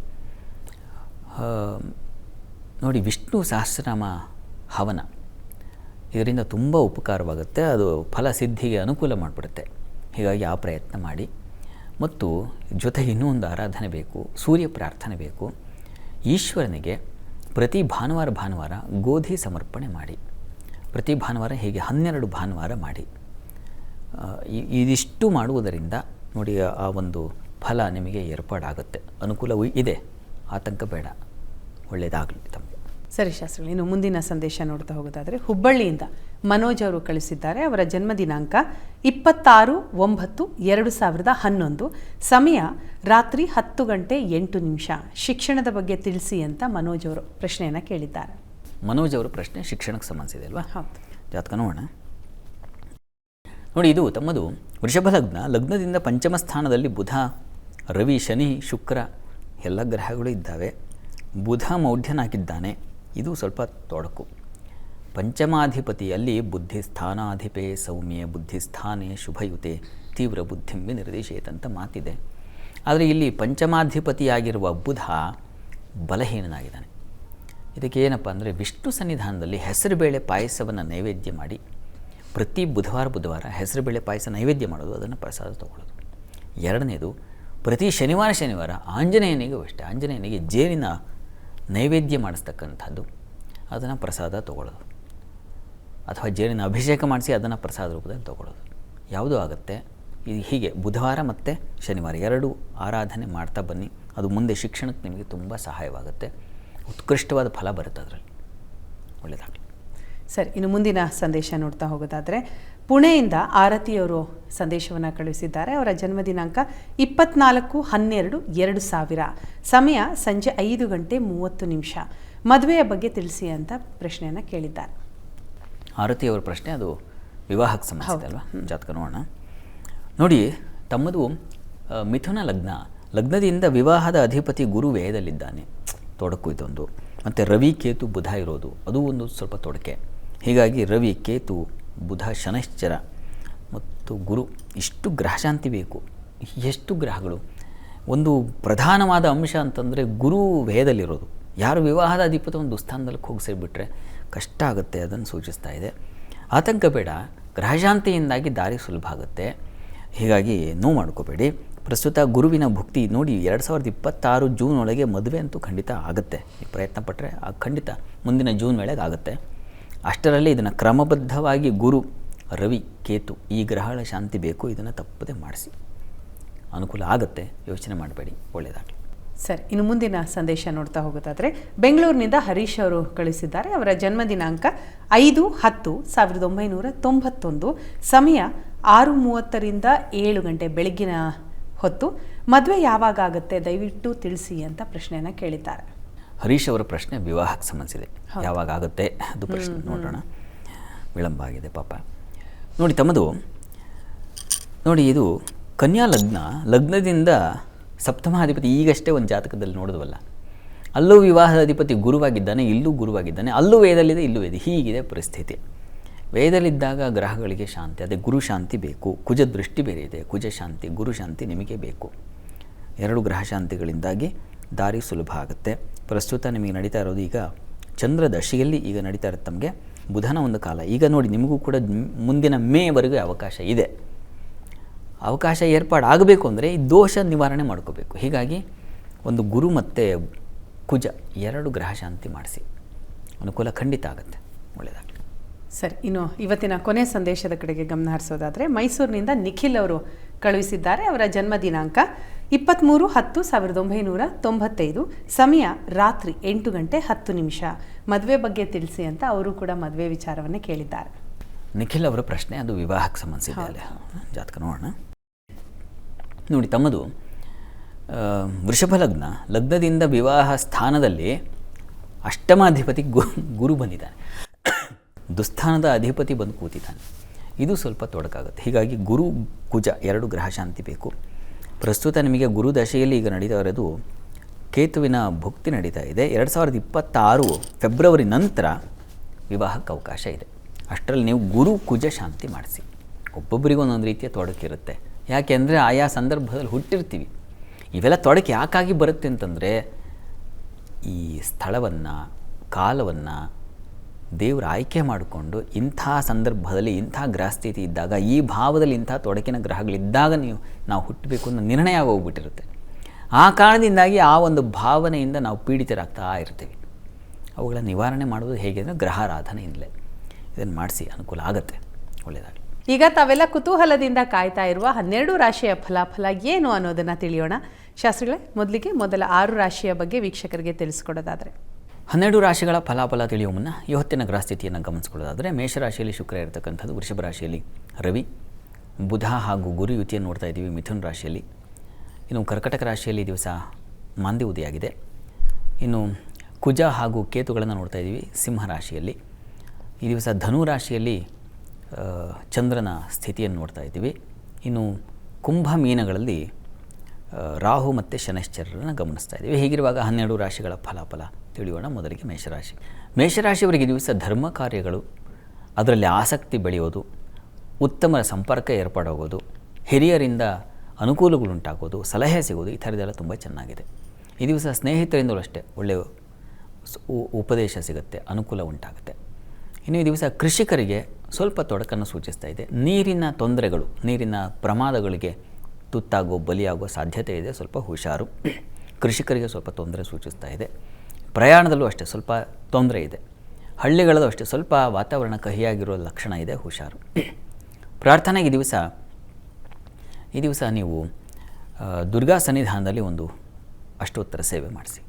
ನೋಡಿ ವಿಷ್ಣು ಸಹಸ್ರನಾಮ ಹವನ. ಇದರಿಂದ ತುಂಬ ಉಪಕಾರವಾಗುತ್ತೆ. ಅದು ಫಲ ಸಿದ್ಧಿಗೆ ಅನುಕೂಲ ಮಾಡಿಬಿಡುತ್ತೆ. ಹೀಗಾಗಿ ಆ ಪ್ರಯತ್ನ ಮಾಡಿ. ಮತ್ತು ಜೊತೆಗೆ ಇನ್ನೂ ಒಂದು ಆರಾಧನೆ ಬೇಕು. ಸೂರ್ಯ ಪ್ರಾರ್ಥನೆ ಬೇಕು. ಈಶ್ವರನಿಗೆ ಪ್ರತಿ ಭಾನುವಾರ ಭಾನುವಾರ ಗೋಧಿ ಸಮರ್ಪಣೆ ಮಾಡಿ, ಪ್ರತಿ ಭಾನುವಾರ ಹೀಗೆ ಹನ್ನೆರಡು ಭಾನುವಾರ ಮಾಡಿ. ಇದಿಷ್ಟು ಮಾಡುವುದರಿಂದ ನೋಡಿ, ಆ- ಒಂದು ಫಲ ನಿಮಗೆ ಏರ್ಪಾಡಾಗುತ್ತೆ. ಅನುಕೂಲವೂ ಇದೆ. ಆತಂಕ ಬೇಡ. ಒಳ್ಳೆಯದಾಗಲಿ ತಮಗೆ. ಸರಿ ಶಾಸ್ತ್ರಿಗಳು, ಇನ್ನು ಮುಂದಿನ ಸಂದೇಶ ನೋಡ್ತಾ ಹೋಗೋದಾದರೆ ಹುಬ್ಬಳ್ಳಿಯಿಂದ. ಮನೋಜ್ ಅವರು ಕಳಿಸಿದ್ದಾರೆ. ಅವರ ಜನ್ಮ ದಿನಾಂಕ ಇಪ್ಪತ್ತಾರು ಒಂಬತ್ತು ಎರಡು ಸಾವಿರದ ಹನ್ನೊಂದು. ಸಮಯ ರಾತ್ರಿ ಹತ್ತು ಗಂಟೆ ಎಂಟು ನಿಮಿಷ. ಶಿಕ್ಷಣದ ಬಗ್ಗೆ ತಿಳಿಸಿ ಅಂತ ಮನೋಜ್ ಅವರು ಪ್ರಶ್ನೆಯನ್ನು ಕೇಳಿದ್ದಾರೆ. ಮನೋಜ್ ಅವರ ಪ್ರಶ್ನೆ ಶಿಕ್ಷಣಕ್ಕೆ ಸಂಬಂಧಿಸಿದೆ ಅಲ್ವಾ? ಹೌದು. ಜಾತಕ ನೋಡೋಣ. ನೋಡಿ ಇದು ತಮ್ಮದು ವೃಷಭ ಲಗ್ನ. ಲಗ್ನದಿಂದ ಪಂಚಮ ಸ್ಥಾನದಲ್ಲಿ ಬುಧ ರವಿ ಶನಿ ಶುಕ್ರ ಎಲ್ಲ ಗ್ರಹಗಳು ಇದ್ದಾವೆ. ಬುಧ ಮೌಢ್ಯನಾಗಿದ್ದಾನೆ. ಇದು ಸ್ವಲ್ಪ ತೊಡಕು. ಪಂಚಮಾಧಿಪತಿಯಲ್ಲಿ ಬುದ್ಧಿಸ್ಥಾನಾಧಿಪೇ ಸೌಮ್ಯ ಬುದ್ಧಿಸ್ಥಾನೇ ಶುಭಯುತೆ ತೀವ್ರ ಬುದ್ಧಿಂಬಿ ನಿರ್ದೇಶಿತಂಥ ಮಾತಿದೆ. ಆದರೆ ಇಲ್ಲಿ ಪಂಚಮಾಧಿಪತಿಯಾಗಿರುವ ಬುಧ ಬಲಹೀನನಾಗಿದ್ದಾನೆ. ಇದಕ್ಕೆ ಏನಪ್ಪ ಅಂದರೆ ವಿಷ್ಣು ಸನ್ನಿಧಾನದಲ್ಲಿ ಹೆಸರುಬೇಳೆ ಪಾಯಸವನ್ನು ನೈವೇದ್ಯ ಮಾಡಿ, ಪ್ರತಿ ಬುಧವಾರ ಬುಧವಾರ ಹೆಸರುಬೇಳೆ ಪಾಯಸ ನೈವೇದ್ಯ ಮಾಡೋದು, ಅದನ್ನು ಪ್ರಸಾದ ತಗೊಳ್ಳೋದು. ಎರಡನೇದು, ಪ್ರತಿ ಶನಿವಾರ ಶನಿವಾರ ಆಂಜನೇಯನಿಗೂ ಅಷ್ಟೇ ಆಂಜನೇಯನಿಗೆ ಜೇನಿನ ನೈವೇದ್ಯ ಮಾಡಿಸ್ತಕ್ಕಂಥದ್ದು, ಅದನ್ನು ಪ್ರಸಾದ ತಗೊಳ್ಳೋದು. ಅಥವಾ ಜೇನಿನ ಅಭಿಷೇಕ ಮಾಡಿಸಿ ಅದನ್ನು ಪ್ರಸಾದ ರೂಪದಲ್ಲಿ ತೊಗೊಳ್ಳೋದು. ಯಾವುದೂ ಆಗುತ್ತೆ. ಇದು ಹೀಗೆ ಬುಧವಾರ ಮತ್ತು ಶನಿವಾರ ಎರಡು ಆರಾಧನೆ ಮಾಡ್ತಾ ಬನ್ನಿ. ಅದು ಮುಂದೆ ಶಿಕ್ಷಣಕ್ಕೆ ನಿಮಗೆ ತುಂಬ ಸಹಾಯವಾಗುತ್ತೆ. ಉತ್ಕೃಷ್ಟವಾದ ಫಲ ಬರುತ್ತೆ ಅದರಲ್ಲಿ. ಒಳ್ಳೆಯದಾಗಲಿ ಸರಿ, ಇನ್ನು ಮುಂದಿನ ಸಂದೇಶ ನೋಡ್ತಾ ಹೋಗೋದಾದರೆ, ಪುಣೆಯಿಂದ ಆರತಿಯವರು ಸಂದೇಶವನ್ನು ಕಳುಹಿಸಿದ್ದಾರೆ. ಅವರ ಜನ್ಮ ದಿನಾಂಕ ಇಪ್ಪತ್ನಾಲ್ಕು, ಹನ್ನೆರಡು, ಎರಡು ಸಾವಿರ. ಸಮಯ ಸಂಜೆ ಐದು ಗಂಟೆ ಮೂವತ್ತು ನಿಮಿಷ. ಮದುವೆಯ ಬಗ್ಗೆ ತಿಳಿಸಿ ಅಂತ ಪ್ರಶ್ನೆಯನ್ನು ಕೇಳಿದ್ದಾರೆ. ಆರತಿ ಅವರ ಪ್ರಶ್ನೆ ಅದು ವಿವಾಹಕ್ಕೆ ಸಂಬಂಧಿಸಿದೆ ಅಲ್ವಾ? ಜಾತಕ ನೋಡೋಣ. ನೋಡಿ ತಮ್ಮದು ಮಿಥುನ ಲಗ್ನ. ಲಗ್ನದಿಂದ ವಿವಾಹದ ಅಧಿಪತಿ ಗುರು ವ್ಯಯದಲ್ಲಿದ್ದಾನೆ ತೊಡಕು ಇದೊಂದು. ಮತ್ತು ರವಿ ಕೇತು ಬುಧ ಇರೋದು. ಅದು ಒಂದು ಸ್ವಲ್ಪ ತೊಡಕೆ. ಹೀಗಾಗಿ ರವಿ ಕೇತು ಬುಧ ಶನಶ್ಚರ ಮತ್ತು ಗುರು ಇಷ್ಟು ಗ್ರಹಶಾಂತಿ ಬೇಕು. ಎಷ್ಟು ಗ್ರಹಗಳು? ಒಂದು ಪ್ರಧಾನವಾದ ಅಂಶ ಅಂತಂದರೆ ಗುರು ವ್ಯಯದಲ್ಲಿರೋದು ಯಾರು ವಿವಾಹದ ಅಧಿಪತಿ ಒಂದು ದುಸ್ಥಾನದಲ್ಲಿ ಹೋಗಿ ಸೇರಿಬಿಟ್ರೆ ಕಷ್ಟ ಆಗುತ್ತೆ ಅದನ್ನು ಸೂಚಿಸ್ತಾ ಇದೆ. ಆತಂಕ ಬೇಡ, ಗ್ರಹಶಾಂತಿಯಿಂದಾಗಿ ದಾರಿ ಸುಲಭ ಆಗುತ್ತೆ. ಹೀಗಾಗಿ ನೋವು ಮಾಡ್ಕೋಬೇಡಿ. ಪ್ರಸ್ತುತ ಗುರುವಿನ ಭುಕ್ತಿ ನೋಡಿ ಎರಡು ಸಾವಿರದ ಇಪ್ಪತ್ತಾರು ಜೂನ್ ಒಳಗೆ ಮದುವೆ ಅಂತೂ ಖಂಡಿತ ಆಗುತ್ತೆ. ಈ ಪ್ರಯತ್ನ ಪಟ್ಟರೆ ಆ ಖಂಡಿತ ಮುಂದಿನ ಜೂನ್ ವೇಳೆಗೆ ಆಗುತ್ತೆ. ಅಷ್ಟರಲ್ಲಿ ಇದನ್ನು ಕ್ರಮಬದ್ಧವಾಗಿ ಗುರು, ರವಿ, ಕೇತು ಈ ಗ್ರಹಗಳ ಶಾಂತಿ ಬೇಕು, ಇದನ್ನು ತಪ್ಪದೆ ಮಾಡಿಸಿ. ಅನುಕೂಲ ಆಗುತ್ತೆ. ಯೋಚನೆ ಮಾಡಬೇಡಿ. ಒಳ್ಳೆಯದಾಗಲಿ. ಸರಿ ಇನ್ನು ಮುಂದಿನ ಸಂದೇಶ ನೋಡ್ತಾ ಹೋಗೋದಾದರೆ ಬೆಂಗಳೂರಿನಿಂದ ಹರೀಶ್ ಅವರು ಕಳಿಸಿದ್ದಾರೆ. ಅವರ ಜನ್ಮ ದಿನಾಂಕ ಐದು ಹತ್ತು ಸಾವಿರದ ಒಂಬೈನೂರ ತೊಂಬತ್ತೊಂದು. ಸಮಯ ಆರು ಮೂವತ್ತರಿಂದ ಏಳು ಗಂಟೆ ಬೆಳಗಿನ ಹೊತ್ತು. ಮದುವೆ ಯಾವಾಗ ಆಗುತ್ತೆ? ದಯವಿಟ್ಟು ತಿಳಿಸಿ ಅಂತ ಪ್ರಶ್ನೆಯನ್ನು ಕೇಳಿದ್ದಾರೆ. ಹರೀಶ್ ಅವರ ಪ್ರಶ್ನೆ ವಿವಾಹಕ್ಕೆ ಸಂಬಂಧಿಸಿದೆ. ಯಾವಾಗ ಆಗುತ್ತೆ ಅದು ಪ್ರಶ್ನೆ ನೋಡೋಣ. ವಿಳಂಬ ಆಗಿದೆ ಪಾಪ. ನೋಡಿ ತಮ್ಮದು ನೋಡಿ ಇದು ಕನ್ಯಾ ಲಗ್ನ ಲಗ್ನದಿಂದ ಸಪ್ತಮಾಧಿಪತಿ ಈಗಷ್ಟೇ ಒಂದು ಜಾತಕದಲ್ಲಿ ನೋಡಿದ್ವಲ್ಲ. ಅಲ್ಲೂ ವಿವಾಹದ ಅಧಿಪತಿ ಗುರುವಾಗಿದ್ದಾನೆ, ಇಲ್ಲೂ ಗುರುವಾಗಿದ್ದಾನೆ, ಅಲ್ಲೂ ವೇದಲ್ಲಿದೆ, ಇಲ್ಲೂ ವೇದ, ಹೀಗಿದೆ ಪರಿಸ್ಥಿತಿ. ವೇದಲ್ಲಿದ್ದಾಗ ಗ್ರಹಗಳಿಗೆ ಶಾಂತಿ, ಅದೇ ಗುರು ಶಾಂತಿ ಬೇಕು, ಕುಜ ದೃಷ್ಟಿ ಬೇರೆ ಇದೆ, ಕುಜ ಶಾಂತಿ, ಗುರು ಶಾಂತಿ ನಿಮಗೆ ಬೇಕು. ಎರಡು ಗ್ರಹ ಶಾಂತಿಗಳಿಂದಾಗಿ ದಾರಿ ಸುಲಭ ಆಗುತ್ತೆ. ಪ್ರಸ್ತುತ ನಿಮಗೆ ನಡೀತಾ ಇರೋದು ಈಗ ಚಂದ್ರ ದಶೆಯಲ್ಲಿ ಈಗ ನಡೀತಾ ಇರೋದು ತಮಗೆ ಬುಧನ ಒಂದು ಕಾಲ. ಈಗ ನೋಡಿ, ನಿಮಗೂ ಕೂಡ ಮುಂದಿನ ಮೇವರೆಗೂ ಅವಕಾಶ ಇದೆ. ಅವಕಾಶ ಏರ್ಪಾಡಾಗಬೇಕು ಅಂದರೆ ಈ ದೋಷ ನಿವಾರಣೆ ಮಾಡ್ಕೋಬೇಕು. ಹೀಗಾಗಿ ಒಂದು ಗುರು ಮತ್ತು ಕುಜ ಎರಡು ಗ್ರಹ ಶಾಂತಿ ಮಾಡಿಸಿ. ಅನುಕೂಲ ಖಂಡಿತ ಆಗುತ್ತೆ. ಒಳ್ಳೆಯದಾಗಲಿ ಸರಿ ಇನ್ನು ಇವತ್ತಿನ ಕೊನೆ ಸಂದೇಶದ ಕಡೆಗೆ ಗಮನ ಹರಿಸೋದಾದರೆ ಮೈಸೂರಿನಿಂದ ನಿಖಿಲ್ ಅವರು ಕಳುಹಿಸಿದ್ದಾರೆ. ಅವರ ಜನ್ಮ ದಿನಾಂಕ ಇಪ್ಪತ್ತ್ಮೂರು ಹತ್ತು ಸಾವಿರದ ಒಂಬೈನೂರ ತೊಂಬತ್ತೈದು. ಸಮಯ ರಾತ್ರಿ ಎಂಟು ಗಂಟೆ ಹತ್ತು ನಿಮಿಷ. ಮದುವೆ ಬಗ್ಗೆ ತಿಳಿಸಿ ಅಂತ ಅವರು ಕೂಡ ಮದುವೆ ವಿಚಾರವನ್ನೇ ಕೇಳಿದ್ದಾರೆ. ನಿಖಿಲ್ ಅವರ ಪ್ರಶ್ನೆ ಅದು ವಿವಾಹಕ್ಕೆ ಸಂಬಂಧಿಸಿದೆ ಜಾತಕ ನೋಡೋಣ. ನೋಡಿ ತಮ್ಮದು ವೃಷಭ ಲಗ್ನ, ಲಗ್ನದಿಂದ ವಿವಾಹ ಸ್ಥಾನದಲ್ಲಿ ಅಷ್ಟಮಾಧಿಪತಿ ಗು, ಗುರು ಬಂದಿದ್ದಾನೆ. ದುಸ್ಥಾನದ ಅಧಿಪತಿ ಬಂದು ಕೂತಿದ್ದಾನೆ. ಇದು ಸ್ವಲ್ಪ ತೊಡಕಾಗುತ್ತೆ. ಹೀಗಾಗಿ ಗುರು ಕುಜ ಎರಡು ಗ್ರಹ ಶಾಂತಿ ಬೇಕು. ಪ್ರಸ್ತುತ ನಿಮಗೆ ಗುರು ದಶೆಯಲ್ಲಿ ಈಗ ನಡೀತಾ ಕೇತುವಿನ ಭುಕ್ತಿ ನಡೀತಾ ಇದೆ. ಎರಡು ಸಾವಿರದ ಇಪ್ಪತ್ತಾರು ಫೆಬ್ರವರಿ ನಂತರ ವಿವಾಹಕ್ಕೆ ಅವಕಾಶ ಇದೆ. ಅಷ್ಟರಲ್ಲಿ ನೀವು ಗುರು ಕುಜ ಶಾಂತಿ ಮಾಡಿಸಿ. ಒಬ್ಬೊಬ್ಬರಿಗೂ ಒಂದೊಂದು ರೀತಿಯ ತೊಡಕಿರುತ್ತೆ. ಯಾಕೆಂದರೆ ಆಯಾ ಸಂದರ್ಭದಲ್ಲಿ ಹುಟ್ಟಿರ್ತೀವಿ. ಇವೆಲ್ಲ ತೊಡಕೆ ಯಾಕಾಗಿ ಬರುತ್ತೆ ಅಂತಂದರೆ, ಈ ಸ್ಥಳವನ್ನು, ಕಾಲವನ್ನು ದೇವರು ಆಯ್ಕೆ ಮಾಡಿಕೊಂಡು ಇಂಥ ಸಂದರ್ಭದಲ್ಲಿ ಇಂಥ ಗ್ರಹಸ್ಥಿತಿ ಇದ್ದಾಗ, ಈ ಭಾವದಲ್ಲಿ ಇಂಥ ತೊಡಕಿನ ಗ್ರಹಗಳಿದ್ದಾಗ ನೀವು, ನಾವು ಹುಟ್ಟಬೇಕು ಅನ್ನೋ ನಿರ್ಣಯ ಆಗೋಗ್ಬಿಟ್ಟಿರುತ್ತೆ. ಆ ಕಾರಣದಿಂದಾಗಿ ಆ ಒಂದು ಭಾವನೆಯಿಂದ ನಾವು ಪೀಡಿತರಾಗ್ತಾ ಇರ್ತೀವಿ. ಅವುಗಳ ನಿವಾರಣೆ ಮಾಡೋದು ಹೇಗೆ ಅಂದರೆ, ಗ್ರಹಾರಾಧನೆಯಿಂದಲೇ. ಇದನ್ನು ಮಾಡಿಸಿ, ಅನುಕೂಲ ಆಗುತ್ತೆ. ಒಳ್ಳೆಯದಾಗಲಿ. ಈಗ ತಾವೆಲ್ಲ ಕುತೂಹಲದಿಂದ ಕಾಯ್ತಾ ಇರುವ ಹನ್ನೆರಡು ರಾಶಿಯ ಫಲಾಫಲ ಏನು ಅನ್ನೋದನ್ನು ತಿಳಿಯೋಣ. ಶಾಸ್ತ್ರಿಗಳೇ, ಮೊದಲಿಗೆ ಮೊದಲ ಆರು ರಾಶಿಯ ಬಗ್ಗೆ ವೀಕ್ಷಕರಿಗೆ ತಿಳಿಸ್ಕೊಡೋದಾದರೆ. ಹನ್ನೆರಡು ರಾಶಿಗಳ ಫಲಾಫಲ ತಿಳಿಯುವ ಮುನ್ನ ಇವತ್ತಿನ ಗ್ರಹಸ್ಥಿತಿಯನ್ನು ಗಮನಿಸ್ಕೊಳ್ಳೋದಾದರೆ ಮೇಷರಾಶಿಯಲ್ಲಿ ಶುಕ್ರ ಇರತಕ್ಕಂಥದ್ದು ವೃಷಭ ರಾಶಿಯಲ್ಲಿ ರವಿ, ಬುಧ ಹಾಗೂ ಗುರು ಯುತಿಯನ್ನು ನೋಡ್ತಾ ಇದ್ದೀವಿ ಮಿಥುನ್ ರಾಶಿಯಲ್ಲಿ. ಇನ್ನು ಕರ್ಕಟಕ ರಾಶಿಯಲ್ಲಿ ದಿವಸ ಮಾಂದಿ ಉದಯಾಗಿದೆ. ಇನ್ನು ಕುಜ ಹಾಗೂ ಕೇತುಗಳನ್ನು ನೋಡ್ತಾ ಇದ್ದೀವಿ ಸಿಂಹ ರಾಶಿಯಲ್ಲಿ. ಈ ದಿವಸ ಧನು ರಾಶಿಯಲ್ಲಿ ಚಂದ್ರನ ಸ್ಥಿತಿಯನ್ನು ನೋಡ್ತಾ ಇದ್ದೀವಿ. ಇನ್ನು ಕುಂಭ ಮೀನಗಳಲ್ಲಿ ರಾಹು ಮತ್ತು ಶನಶ್ಚರ್ಯರನ್ನು ಗಮನಿಸ್ತಾ ಇದ್ದೀವಿ. ಹೀಗಿರುವಾಗ ಹನ್ನೆರಡು ರಾಶಿಗಳ ಫಲಾಫಲ ತಿಳಿಯೋಣ. ಮೊದಲಿಗೆ ಮೇಷರಾಶಿ. ಮೇಷರಾಶಿಯವರಿಗೆ ದಿವಸ ಧರ್ಮ ಕಾರ್ಯಗಳು, ಅದರಲ್ಲಿ ಆಸಕ್ತಿ ಬೆಳೆಯೋದು, ಉತ್ತಮ ಸಂಪರ್ಕ ಏರ್ಪಾಡಾಗೋದು, ಹಿರಿಯರಿಂದ ಅನುಕೂಲಗಳುಂಟಾಗೋದು, ಸಲಹೆ ಸಿಗೋದು, ಈ ಥರದ್ದೆಲ್ಲ ತುಂಬ ಚೆನ್ನಾಗಿದೆ. ಈ ದಿವಸ ಸ್ನೇಹಿತರಿಂದಲೂ ಅಷ್ಟೇ ಒಳ್ಳೆಯ ಉಪದೇಶ ಸಿಗುತ್ತೆ, ಅನುಕೂಲ ಉಂಟಾಗುತ್ತೆ. ಇನ್ನು ಈ ದಿವಸ ಕೃಷಿಕರಿಗೆ ಸ್ವಲ್ಪ ತೊಡಕನ್ನು ಸೂಚಿಸ್ತಾ ಇದೆ. ನೀರಿನ ತೊಂದರೆಗಳು, ನೀರಿನ ಪ್ರಮಾದಗಳಿಗೆ ತುತ್ತಾಗೋ, ಬಲಿಯಾಗೋ ಸಾಧ್ಯತೆ ಇದೆ. ಸ್ವಲ್ಪ ಹುಷಾರು. ಕೃಷಿಕರಿಗೆ ಸ್ವಲ್ಪ ತೊಂದರೆ ಸೂಚಿಸ್ತಾ ಇದೆ. ಪ್ರಯಾಣದಲ್ಲೂ ಅಷ್ಟೇ ಸ್ವಲ್ಪ ತೊಂದರೆ ಇದೆ. ಹಳ್ಳಿಗಳಲ್ಲೂ ಅಷ್ಟೇ ಸ್ವಲ್ಪ ವಾತಾವರಣ ಕಹಿಯಾಗಿರೋ ಲಕ್ಷಣ ಇದೆ, ಹುಷಾರು. ಪ್ರಾರ್ಥನೆಗೆ ಈ ದಿವಸ ಈ ದಿವಸ ನೀವು ದುರ್ಗಾ ಸನ್ನಿಧಾನದಲ್ಲಿ ಒಂದು ಅಷ್ಟೋತ್ತರ ಸೇವೆ ಮಾಡಿಸಿ.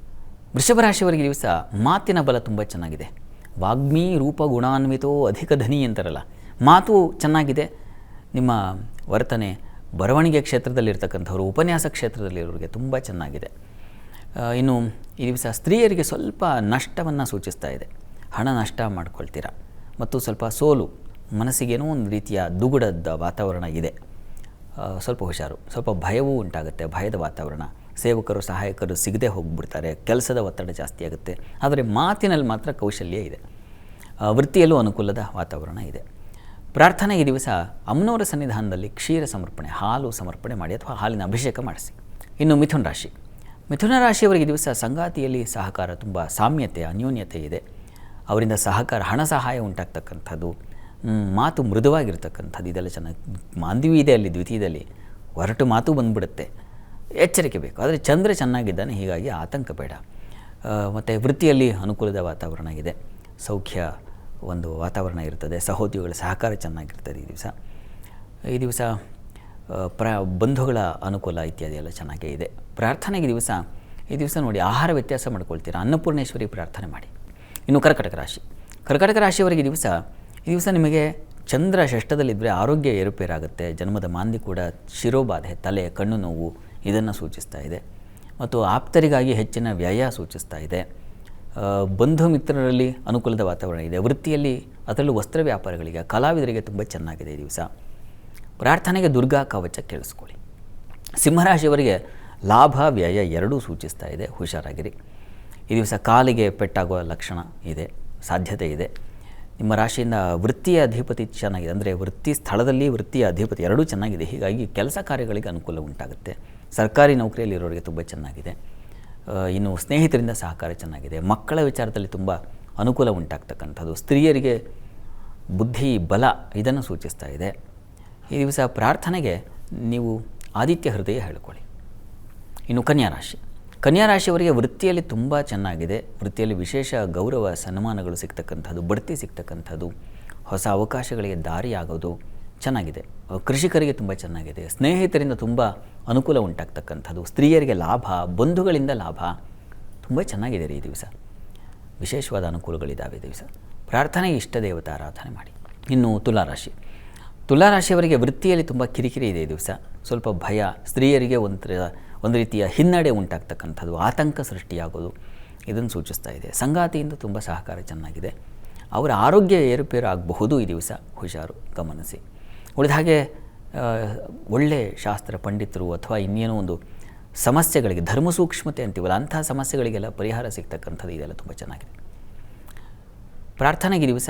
ವೃಷಭ ರಾಶಿಯವರಿಗೆ ದಿವಸ ಮಾತಿನ ಬಲ ತುಂಬ ಚೆನ್ನಾಗಿದೆ. ವಾಗ್ಮಿ ರೂಪ ಗುಣಾನ್ವಿತೋ ಅಧಿಕ ಧನಿ ಅಂತಾರಲ್ಲ. ಮಾತು ಚೆನ್ನಾಗಿದೆ. ನಿಮ್ಮ ವರ್ತನೆ ಬರವಣಿಗೆ ಕ್ಷೇತ್ರದಲ್ಲಿರ್ತಕ್ಕಂಥವ್ರು, ಉಪನ್ಯಾಸ ಕ್ಷೇತ್ರದಲ್ಲಿರೋರಿಗೆ ತುಂಬ ಚೆನ್ನಾಗಿದೆ. ಇನ್ನು ಈ ದಿವಸ ಸ್ತ್ರೀಯರಿಗೆ ಸ್ವಲ್ಪ ನಷ್ಟವನ್ನು ಸೂಚಿಸ್ತಾ ಇದೆ. ಹಣ ನಷ್ಟ ಮಾಡ್ಕೊಳ್ತೀರಾ? ಮತ್ತು ಸ್ವಲ್ಪ ಸೋಲು ಮನಸ್ಸಿಗೇನೋ ಒಂದು ರೀತಿಯ ದುಗುಡದ ವಾತಾವರಣ ಇದೆ. ಸ್ವಲ್ಪ ಹುಷಾರು, ಸ್ವಲ್ಪ ಭಯವೂ ಉಂಟಾಗುತ್ತೆ, ಭಯದ ವಾತಾವರಣ. ಸೇವಕರು, ಸಹಾಯಕರು ಸಿಗದೆ ಹೋಗ್ಬಿಡ್ತಾರೆ, ಕೆಲಸದ ಒತ್ತಡ ಜಾಸ್ತಿ ಆಗುತ್ತೆ. ಆದರೆ ಮಾತಿನಲ್ಲಿ ಮಾತ್ರ ಕೌಶಲ್ಯ ಇದೆ. ವೃತ್ತಿಯಲ್ಲೂ ಅನುಕೂಲದ ವಾತಾವರಣ ಇದೆ. ಪ್ರಾರ್ಥನೆ ಈ ದಿವಸ ಅಮ್ಮನವರ ಸನ್ನಿಧಾನದಲ್ಲಿ ಕ್ಷೀರ ಸಮರ್ಪಣೆ, ಹಾಲು ಸಮರ್ಪಣೆ ಮಾಡಿ ಅಥವಾ ಹಾಲಿನ ಅಭಿಷೇಕ ಮಾಡಿಸಿ. ಇನ್ನು ಮಿಥುನ ರಾಶಿ. ಮಿಥುನ ರಾಶಿಯವರಿಗೆ ದಿವಸ ಸಂಗಾತಿಯಲ್ಲಿ ಸಹಕಾರ ತುಂಬ ಸಾಮ್ಯತೆ, ಅನ್ಯೋನ್ಯತೆ ಇದೆ. ಅವರಿಂದ ಸಹಕಾರ, ಹಣ ಸಹಾಯ ಉಂಟಾಗ್ತಕ್ಕಂಥದ್ದು ಮಾತು ಮೃದುವಾಗಿರ್ತಕ್ಕಂಥದ್ದು. ಇದೆಲ್ಲ ಚೆನ್ನಾಗಿ ಮಾಂದಿವಿ ಇದೆ ಅಲ್ಲಿ ದ್ವಿತೀಯದಲ್ಲಿ. ಹೊರಟು ಮಾತು ಬಂದ್ಬಿಡುತ್ತೆ. ಎಚ್ಚರಿಕೆ ಬೇಕು. ಆದರೆ ಚಂದ್ರ ಚೆನ್ನಾಗಿದ್ದಾನೆ, ಹೀಗಾಗಿ ಆತಂಕ ಬೇಡ. ಮತ್ತು ವೃತ್ತಿಯಲ್ಲಿ ಅನುಕೂಲದ ವಾತಾವರಣ ಇದೆ. ಸೌಖ್ಯ ಒಂದು ವಾತಾವರಣ ಇರ್ತದೆ. ಸಹೋದ್ಯೋಗಿಗಳ ಸಹಕಾರ ಚೆನ್ನಾಗಿರ್ತದೆ ಈ ದಿವಸ. ಈ ದಿವಸ ಪ್ರ, ಬಂಧುಗಳ ಅನುಕೂಲ ಇತ್ಯಾದಿ ಎಲ್ಲ ಚೆನ್ನಾಗೇ ಇದೆ. ಪ್ರಾರ್ಥನೆಗೆ ದಿವಸ, ಈ ದಿವಸ ನೋಡಿ ಆಹಾರ ವ್ಯತ್ಯಾಸ ಮಾಡ್ಕೊಳ್ತೀರಾ? ಅನ್ನಪೂರ್ಣೇಶ್ವರಿ ಪ್ರಾರ್ಥನೆ ಮಾಡಿ. ಇನ್ನು ಕರ್ಕಟಕ ರಾಶಿ. ಕರ್ಕಟಕ ರಾಶಿಯವರಿಗೆ ದಿವಸ, ಈ ದಿವಸ ನಿಮಗೆ ಚಂದ್ರ ಷಷ್ಠದಲ್ಲಿದ್ದರೆ ಆರೋಗ್ಯ ಏರುಪೇರಾಗುತ್ತೆ. ಜನ್ಮದ ಮಾಂದಿ ಕೂಡ ಶಿರೋಬಾಧೆ, ತಲೆ, ಕಣ್ಣು ನೋವು ಇದನ್ನು ಸೂಚಿಸ್ತಾ ಇದೆ. ಮತ್ತು ಆಪ್ತರಿಗಾಗಿ ಹೆಚ್ಚಿನ ವ್ಯಯ ಸೂಚಿಸ್ತಾ ಇದೆ. ಬಂಧು ಮಿತ್ರರಲ್ಲಿ ಅನುಕೂಲದ ವಾತಾವರಣ ಇದೆ. ವೃತ್ತಿಯಲ್ಲಿ ಅದರಲ್ಲೂ ವಸ್ತ್ರ ವ್ಯಾಪಾರಗಳಿಗೆ, ಕಲಾವಿದರಿಗೆ ತುಂಬ ಚೆನ್ನಾಗಿದೆ ಈ ದಿವಸ. ಪ್ರಾರ್ಥನೆಗೆ ದುರ್ಗಾ ಕವಚ ಕೇಳಿಸ್ಕೊಳ್ಳಿ. ಸಿಂಹರಾಶಿಯವರಿಗೆ ಲಾಭ, ವ್ಯಯ ಎರಡೂ ಸೂಚಿಸ್ತಾ ಇದೆ. ಹುಷಾರಾಗಿರಿ. ಈ ದಿವಸ ಕಾಲಿಗೆ ಪೆಟ್ಟಾಗುವ ಲಕ್ಷಣ ಇದೆ, ಸಾಧ್ಯತೆ ಇದೆ. ನಿಮ್ಮ ರಾಶಿಯಿಂದ ವೃತ್ತಿಯ ಅಧಿಪತಿ ಚೆನ್ನಾಗಿದೆ. ಅಂದರೆ ವೃತ್ತಿ ಸ್ಥಳದಲ್ಲಿ ವೃತ್ತಿಯ ಅಧಿಪತಿ ಎರಡೂ ಚೆನ್ನಾಗಿದೆ. ಹೀಗಾಗಿ ಕೆಲಸ ಕಾರ್ಯಗಳಿಗೆ ಅನುಕೂಲ ಉಂಟಾಗುತ್ತೆ. ಸರ್ಕಾರಿ ನೌಕರಿಯಲ್ಲಿರೋರಿಗೆ ತುಂಬ ಚೆನ್ನಾಗಿದೆ. ಇನ್ನು ಸ್ನೇಹಿತರಿಂದ ಸಹಕಾರ ಚೆನ್ನಾಗಿದೆ. ಮಕ್ಕಳ ವಿಚಾರದಲ್ಲಿ ತುಂಬ ಅನುಕೂಲ ಉಂಟಾಗ್ತಕ್ಕಂಥದ್ದು. ಸ್ತ್ರೀಯರಿಗೆ ಬುದ್ಧಿ, ಬಲ ಇದನ್ನು ಸೂಚಿಸ್ತಾ ಇದೆ. ಈ ದಿವಸ ಪ್ರಾರ್ಥನೆಗೆ ನೀವು ಆದಿತ್ಯ ಹೃದಯ ಹೇಳಿಕೊಳ್ಳಿ. ಇನ್ನು ಕನ್ಯಾ ರಾಶಿ. ಕನ್ಯಾ ರಾಶಿಯವರಿಗೆ ವೃತ್ತಿಯಲ್ಲಿ ತುಂಬ ಚೆನ್ನಾಗಿದೆ. ವೃತ್ತಿಯಲ್ಲಿ ವಿಶೇಷ ಗೌರವ, ಸನ್ಮಾನಗಳು ಸಿಗ್ತಕ್ಕಂಥದ್ದು, ಬಡ್ತಿ ಸಿಗ್ತಕ್ಕಂಥದ್ದು. ಹೊಸ ಅವಕಾಶಗಳಿಗೆ ದಾರಿ ಆಗೋದು ಚೆನ್ನಾಗಿದೆ ಕೃಷಿಕರಿಗೆ ತುಂಬ ಚೆನ್ನಾಗಿದೆ. ಸ್ನೇಹಿತರಿಂದ ತುಂಬ ಅನುಕೂಲ ಉಂಟಾಗ್ತಕ್ಕಂಥದ್ದು. ಸ್ತ್ರೀಯರಿಗೆ ಲಾಭ, ಬಂಧುಗಳಿಂದ ಲಾಭ ತುಂಬ ಚೆನ್ನಾಗಿದೆ ರೀ ಈ ದಿವಸ. ವಿಶೇಷವಾದ ಅನುಕೂಲಗಳಿದ್ದಾವೆ ಈ ದಿವಸ. ಪ್ರಾರ್ಥನೆ ಇಷ್ಟ ದೇವತಾ ಆರಾಧನೆ ಮಾಡಿ. ಇನ್ನು ತುಲಾರಾಶಿ. ತುಲಾರಾಶಿಯವರಿಗೆ ವೃತ್ತಿಯಲ್ಲಿ ತುಂಬ ಕಿರಿಕಿರಿ ಇದೆ ಈ ದಿವಸ. ಸ್ವಲ್ಪ ಭಯ, ಸ್ತ್ರೀಯರಿಗೆ ಒಂಥರ ಒಂದು ರೀತಿಯ ಹಿನ್ನಡೆ ಉಂಟಾಗ್ತಕ್ಕಂಥದ್ದು, ಆತಂಕ ಸೃಷ್ಟಿಯಾಗೋದು ಇದನ್ನು ಸೂಚಿಸ್ತಾ ಇದೆ. ಸಂಗಾತಿಯಿಂದ ತುಂಬ ಸಹಕಾರ ಚೆನ್ನಾಗಿದೆ. ಅವರ ಆರೋಗ್ಯ ಏರುಪೇರು ಆಗಬಹುದು ಈ ದಿವಸ, ಹುಷಾರು, ಗಮನಿಸಿ. ಉಳಿದ ಹಾಗೆ ಒಳ್ಳೆ ಶಾಸ್ತ್ರ, ಪಂಡಿತರು ಅಥವಾ ಇನ್ನೇನೋ ಒಂದು ಸಮಸ್ಯೆಗಳಿಗೆ ಧರ್ಮ ಸೂಕ್ಷ್ಮತೆ ಅಂತೀವಲ್ಲ, ಅಂಥ ಸಮಸ್ಯೆಗಳಿಗೆಲ್ಲ ಪರಿಹಾರ ಸಿಗ್ತಕ್ಕಂಥದ್ದು ಇದೆಲ್ಲ ತುಂಬ ಚೆನ್ನಾಗಿದೆ. ಪ್ರಾರ್ಥನೆಗೆ ದಿವಸ,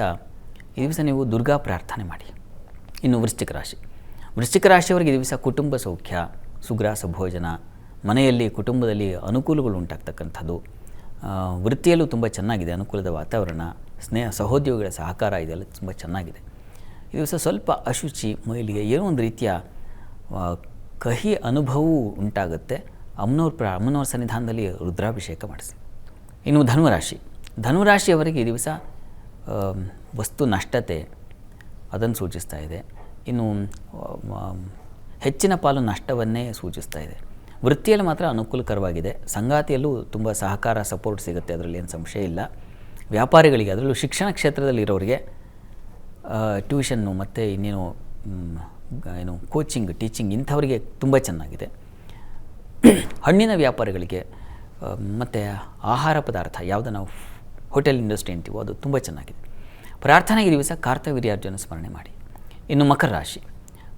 ಈ ದಿವಸ ನೀವು ದುರ್ಗಾ ಪ್ರಾರ್ಥನೆ ಮಾಡಿ. ಇನ್ನು ವೃಶ್ಚಿಕ ರಾಶಿ. ವೃಶ್ಚಿಕ ರಾಶಿಯವರಿಗೆ ದಿವಸ ಕುಟುಂಬ ಸೌಖ್ಯ, ಸುಗ್ರಾಸ ಭೋಜನ, ಮನೆಯಲ್ಲಿ, ಕುಟುಂಬದಲ್ಲಿ ಅನುಕೂಲಗಳು ಉಂಟಾಗ್ತಕ್ಕಂಥದ್ದು. ವೃತ್ತಿಯಲ್ಲೂ ತುಂಬ ಚೆನ್ನಾಗಿದೆ ಅನುಕೂಲದ ವಾತಾವರಣ, ಸ್ನೇಹ, ಸಹೋದ್ಯೋಗಿಗಳ ಸಹಕಾರ ಇದೆಲ್ಲ ತುಂಬ ಚೆನ್ನಾಗಿದೆ. ಈ ದಿವಸ ಸ್ವಲ್ಪ ಅಶುಚಿ ಮೈಲಿಗೆ ಏನೋ ಒಂದು ರೀತಿಯ ಕಹಿ ಅನುಭವವೂ ಉಂಟಾಗುತ್ತೆ. ಅಮ್ಮನವ್ರ ಪ್ರ, ಅಮ್ಮನವ್ರ ಸನ್ನಿಧಾನದಲ್ಲಿ ರುದ್ರಾಭಿಷೇಕ ಮಾಡಿಸಿ. ಇನ್ನು ಧನುರಾಶಿ. ಧನುರಾಶಿಯವರಿಗೆ ಈ ದಿವಸ ವಸ್ತು ನಷ್ಟತೆ ಅದನ್ನು ಸೂಚಿಸ್ತಾ ಇದೆ. ಇನ್ನು ಹೆಚ್ಚಿನ ಪಾಲು ನಷ್ಟವನ್ನೇ ಸೂಚಿಸ್ತಾ ಇದೆ. ವೃತ್ತಿಯಲ್ಲಿ ಮಾತ್ರ ಅನುಕೂಲಕರವಾಗಿದೆ. ಸಂಗಾತಿಯಲ್ಲೂ ತುಂಬ ಸಹಕಾರ, ಸಪೋರ್ಟ್ ಸಿಗುತ್ತೆ, ಅದರಲ್ಲಿ ಏನು ಸಂಶಯ ಇಲ್ಲ. ವ್ಯಾಪಾರಿಗಳಿಗೆ, ಅದರಲ್ಲೂ ಶಿಕ್ಷಣ ಕ್ಷೇತ್ರದಲ್ಲಿರೋರಿಗೆ ಟ್ಯೂಷನ್ನು ಮತ್ತು ಇನ್ನೇನು ಏನು ಕೋಚಿಂಗ್ ಟೀಚಿಂಗ್ ಇಂಥವರಿಗೆ ತುಂಬ ಚೆನ್ನಾಗಿದೆ. ಹಣ್ಣಿನ ವ್ಯಾಪಾರಿಗಳಿಗೆ ಮತ್ತು ಆಹಾರ ಪದಾರ್ಥ ಯಾವುದು ನಾವು ಹೋಟೆಲ್ ಇಂಡಸ್ಟ್ರಿ ಅಂತೀವೋ ಅದು ತುಂಬ ಚೆನ್ನಾಗಿದೆ. ಪ್ರಾರ್ಥನೆಗೆ ದಿವಸ ಕಾರ್ತವೀರ್ಯಾರ್ಜುನ ಸ್ಮರಣೆ ಮಾಡಿ. ಇನ್ನು ಮಕರ ರಾಶಿ.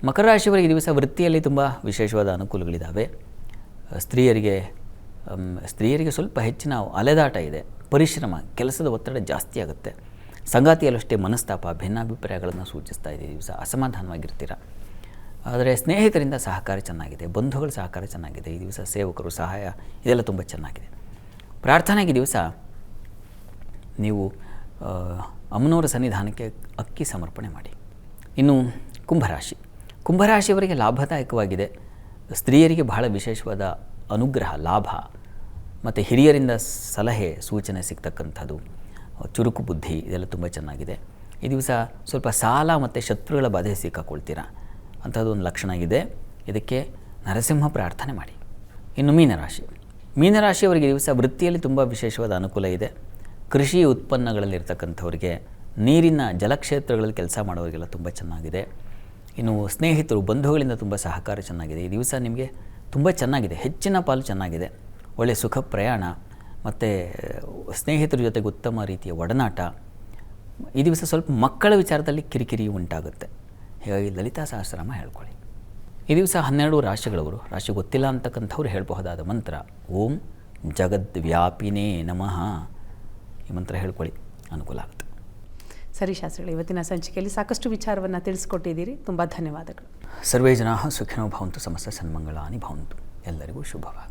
ಮಕರ ರಾಶಿಯವರಿಗೆ ಈ ದಿವಸ ವೃತ್ತಿಯಲ್ಲಿ ತುಂಬ ವಿಶೇಷವಾದ ಅನುಕೂಲಗಳಿದ್ದಾವೆ ಸ್ತ್ರೀಯರಿಗೆ ಸ್ತ್ರೀಯರಿಗೆ ಸ್ವಲ್ಪ ಹೆಚ್ಚಿನ ಅಲೆದಾಟ ಇದೆ. ಪರಿಶ್ರಮ, ಕೆಲಸದ ಒತ್ತಡ ಜಾಸ್ತಿ ಆಗುತ್ತೆ. ಸಂಗಾತಿಯಲ್ಲಷ್ಟೇ ಮನಸ್ತಾಪ, ಭಿನ್ನಾಭಿಪ್ರಾಯಗಳನ್ನು ಸೂಚಿಸ್ತಾ ಇದೆ ದಿವಸ ಅಸಮಾಧಾನವಾಗಿರ್ತೀರ? ಆದರೆ ಸ್ನೇಹಿತರಿಂದ ಸಹಕಾರ ಚೆನ್ನಾಗಿದೆ, ಬಂಧುಗಳ ಸಹಕಾರ ಚೆನ್ನಾಗಿದೆ, ಈ ದಿವಸ ಸೇವಕರು ಸಹಾಯ, ಇದೆಲ್ಲ ತುಂಬ ಚೆನ್ನಾಗಿದೆ. ಪ್ರಾರ್ಥನೆಗೆ ದಿವಸ ನೀವು ಅಮ್ಮನವರ ಸನ್ನಿಧಾನಕ್ಕೆ ಅಕ್ಕಿ ಸಮರ್ಪಣೆ ಮಾಡಿ. ಇನ್ನು ಕುಂಭರಾಶಿ. ಕುಂಭರಾಶಿಯವರಿಗೆ ಲಾಭದಾಯಕವಾಗಿದೆ. ಸ್ತ್ರೀಯರಿಗೆ ಬಹಳ ವಿಶೇಷವಾದ ಅನುಗ್ರಹ, ಲಾಭ. ಮತ್ತು ಹಿರಿಯರಿಂದ ಸಲಹೆ, ಸೂಚನೆ ಸಿಗ್ತಕ್ಕಂಥದ್ದು. ಚುರುಕು ಬುದ್ಧಿ, ಇದೆಲ್ಲ ತುಂಬ ಚೆನ್ನಾಗಿದೆ. ಈ ದಿವಸ ಸ್ವಲ್ಪ ಸಾಲ ಮತ್ತು ಶತ್ರುಗಳ ಬಾಧೆ ಸಿಕ್ಕಾಕೊಳ್ತೀರಾ? ಅಂಥದ್ದು ಒಂದು ಲಕ್ಷಣ ಇದೆ. ಇದಕ್ಕೆ ನರಸಿಂಹ ಪ್ರಾರ್ಥನೆ ಮಾಡಿ. ಇನ್ನು ಮೀನರಾಶಿ. ಮೀನರಾಶಿಯವರಿಗೆ ದಿವಸ ವೃತ್ತಿಯಲ್ಲಿ ತುಂಬ ವಿಶೇಷವಾದ ಅನುಕೂಲ ಇದೆ. ಕೃಷಿ ಉತ್ಪನ್ನಗಳಲ್ಲಿರ್ತಕ್ಕಂಥವ್ರಿಗೆ, ನೀರಿನ ಜಲಕ್ಷೇತ್ರಗಳಲ್ಲಿ ಕೆಲಸ ಮಾಡೋರಿಗೆಲ್ಲ ತುಂಬ ಚೆನ್ನಾಗಿದೆ. ಇನ್ನು ಸ್ನೇಹಿತರು, ಬಂಧುಗಳಿಂದ ತುಂಬ ಸಹಕಾರ ಚೆನ್ನಾಗಿದೆ. ಈ ದಿವಸ ನಿಮಗೆ ತುಂಬ ಚೆನ್ನಾಗಿದೆ. ಹೆಚ್ಚಿನ ಪಾಲು ಚೆನ್ನಾಗಿದೆ. ಒಳ್ಳೆಯ ಸುಖ ಪ್ರಯಾಣ ಮತ್ತು ಸ್ನೇಹಿತರ ಜೊತೆಗೆ ಉತ್ತಮ ರೀತಿಯ ಒಡನಾಟ ಈ ದಿವಸ ಸ್ವಲ್ಪ ಮಕ್ಕಳ ವಿಚಾರದಲ್ಲಿ ಕಿರಿಕಿರಿ ಉಂಟಾಗುತ್ತೆ. ಹೀಗಾಗಿ ಲಲಿತಾ ಸಹಸ್ರಾಮ ಹೇಳ್ಕೊಳ್ಳಿ. ಈ ದಿವಸ ಹನ್ನೆರಡು ರಾಶಿಗಳವರು ರಾಶಿ ಗೊತ್ತಿಲ್ಲ ಅಂತಕ್ಕಂಥವ್ರು ಹೇಳಬಹುದಾದ ಮಂತ್ರ ಓಂ ಜಗದ್ವ್ಯಾಪಿನೇ ನಮಃ. ಈ ಮಂತ್ರ ಹೇಳ್ಕೊಳ್ಳಿ ಅನುಕೂಲ ಆಗುತ್ತೆ. ಸರಿ ಶಾಸ್ತ್ರಿಗಳು ಇವತ್ತಿನ ಸಂಚಿಕೆಯಲ್ಲಿ ಸಾಕಷ್ಟು ವಿಚಾರವನ್ನು ತಿಳಿಸ್ಕೊಟ್ಟಿದ್ದೀರಿ. ತುಂಬ ಧನ್ಯವಾದಗಳು. ಸರ್ವೇ ಜನಾ ಸುಖಿನೋ ಭವಂತು ಸಮಸ್ತ ಸನ್ಮಂಗಳಾನಿ ಭವಂತು. ಎಲ್ಲರಿಗೂ ಶುಭವಾಗಲಿ.